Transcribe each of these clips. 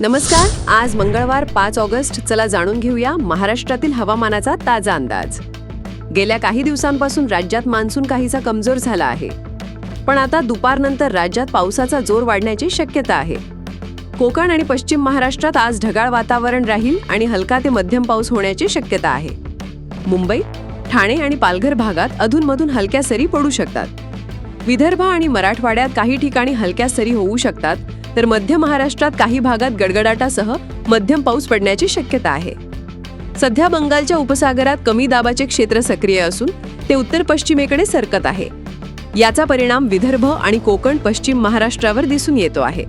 नमस्कार आज मंगळवार पाच ऑगस्ट. चला जाणून घेऊया महाराष्ट्रातील हवामानाचा ताजा अंदाज. गेल्या काही दिवसांपासून राज्यात मान्सून काहीसा कमजोर झाला आहे. पण आता दुपारनंतर राज्यात पावसाचा जोर वाढण्याची शक्यता आहे. कोकण आणि पश्चिम महाराष्ट्रात आज ढगाळ वातावरण राहील आणि हलका ते मध्यम पाऊस होण्याची शक्यता आहे. मुंबई ठाणे आणि पालघर भागात अधूनमधून हलक्या सरी पडू शकतात. विदर्भ आणि मराठवाड्यात काही ठिकाणी हलक्या सरी होऊ शकतात तर मध्य महाराष्ट्रात काही भागात गडगडाटासह मध्यम पाऊस पडण्याची शक्यता आहे. सध्या बंगालच्या उपसागरात कमी दाबाचे क्षेत्र सक्रिय असून ते उत्तर पश्चिमेकडे सरकत आहे. याचा परिणाम विदर्भ आणि कोकण पश्चिम महाराष्ट्रावर दिसून येतो आहे.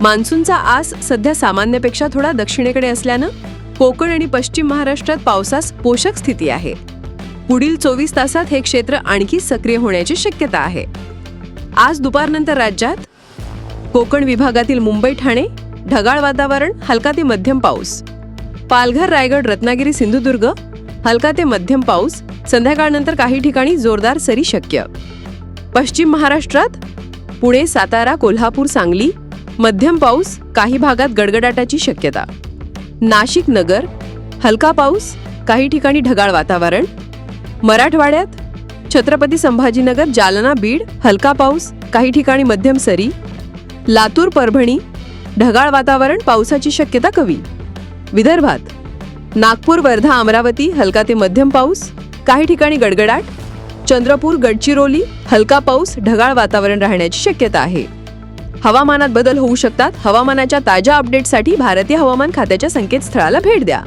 मान्सूनचा आस सध्या सामान्यपेक्षा थोडा दक्षिणेकडे असल्यानं कोकण आणि पश्चिम महाराष्ट्रात पावसास पोषक स्थिती आहे. पुढील चोवीस तासात हे क्षेत्र आणखी सक्रिय होण्याची शक्यता आहे. आज दुपारनंतर राज्यात कोकण विभागातील मुंबई ठाणे ढगाळ वातावरण हलका ते मध्यम पाऊस. पालघर रायगड रत्नागिरी सिंधुदुर्ग हलका ते मध्यम पाऊस. संध्याकाळनंतर काही ठिकाणी जोरदार सरी शक्य. पश्चिम महाराष्ट्रात पुणे सातारा कोल्हापूर सांगली मध्यम पाऊस काही भागात गडगडाटाची शक्यता. नाशिक नगर हलका पाऊस काही ठिकाणी ढगाळ वातावरण. मराठवाड्यात छत्रपती संभाजीनगर जालना बीड हलका पाऊस काही ठिकाणी मध्यम सरी लातूर परभणी ढगाळ वातावरण पावसाची शक्यता कमी. विदर्भात नागपूर वर्धा अमरावती हलका ते मध्यम पाऊस काही ठिकाणी गडगडाट चंद्रपूर गडचिरोली हलका पाऊस ढगाळ वातावरण राहण्याची शक्यता आहे. हवामानात बदल होऊ शकतात. हवामानाच्या ताज्या अपडेटसाठी भारतीय हवामान खात्याच्या संकेतस्थळाला भेट द्या.